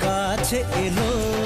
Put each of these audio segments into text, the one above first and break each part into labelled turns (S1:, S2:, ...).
S1: কাছে এলো।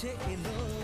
S1: particular